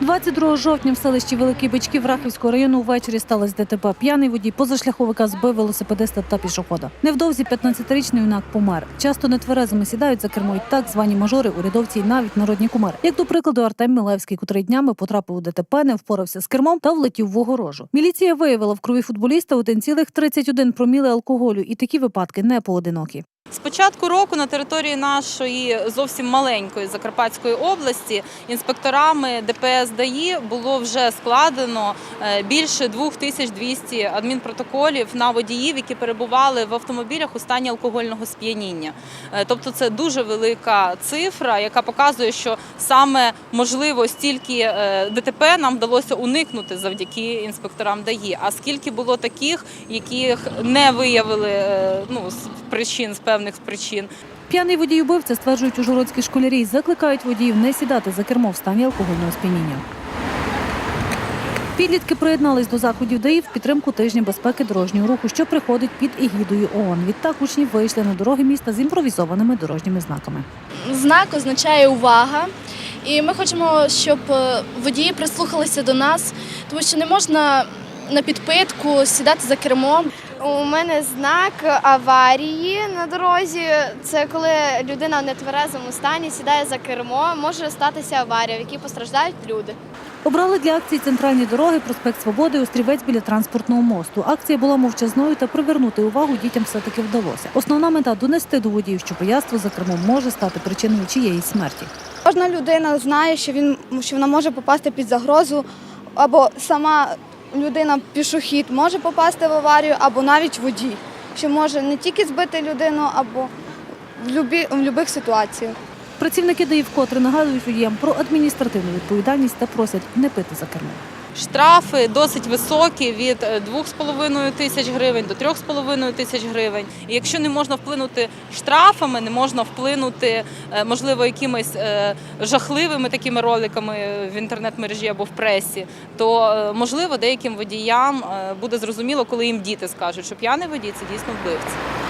22 жовтня в селищі Великий Бичків Рахівського району ввечері сталося ДТП. П'яний водій позашляховика збив велосипедиста та пішохода. Невдовзі 15-річний юнак помер. Часто нетверезими сідають за кермо й так звані мажори, урядовці й навіть народні кумари. Як до прикладу, Артем Мілевський, котрий днями потрапив у ДТП, не впорався з кермом та влетів в огорожу. Міліція виявила в крові футболіста 1,31 проміли алкоголю, і такі випадки не поодинокі. З початку року на території нашої зовсім маленької Закарпатської області інспекторами ДПС ДАІ було вже складено е, більше 2200 адмінпротоколів на водіїв, які перебували в автомобілях у стані алкогольного сп'яніння. Е, Тобто це дуже велика цифра, яка показує, що саме можливо стільки е, ДТП нам вдалося уникнути завдяки інспекторам ДАІ. А скільки було таких, яких не виявили ну, з причин з певних причин. П'яний водій убивця стверджують ужгородські школярі, закликають водіїв не сідати за кермо в стані алкогольного сп'яніння. Підлітки приєднались до заходів ДАІ в підтримку тижня безпеки дорожнього руху, що приходить під егідою ООН. Відтак учні вийшли на дороги міста з імпровізованими дорожніми знаками. Знак означає увага. І ми хочемо, щоб е, водії прислухалися до нас, тому що не можна на підпитку сідати за кермо. У мене знак аварії на дорозі. Це коли людина в нетверезому стані сідає за кермо, може статися аварія, в якій постраждають люди. Обрали для акції центральні дороги, проспект Свободи, острівець біля транспортного мосту. Акція була мовчазною та привернути увагу дітям все-таки вдалося. Основна мета донести до водіїв, що пияцтво за кермом може стати причиною чиєїсь смерті. Кожна людина знає, що він що вона може попасти під загрозу, або сама людина пішохід може попасти в аварію, або навіть водій, що може не тільки збити людину, або в любі в будь-яких ситуаціях. Працівники ДАІ вкотре нагадують водіям про адміністративну відповідальність та просять не пити за кермом. Штрафи досить високі від е, 2,5 тисяч гривень до 3,5 тисяч гривень. І якщо не можна вплинути штрафами, не можна вплинути, е, можливо, якимись е, жахливими такими роликами в інтернет-мережі або в пресі, то е, можливо деяким водіям е, буде зрозуміло, коли їм діти скажуть, що п'яний водій це дійсно вбивця.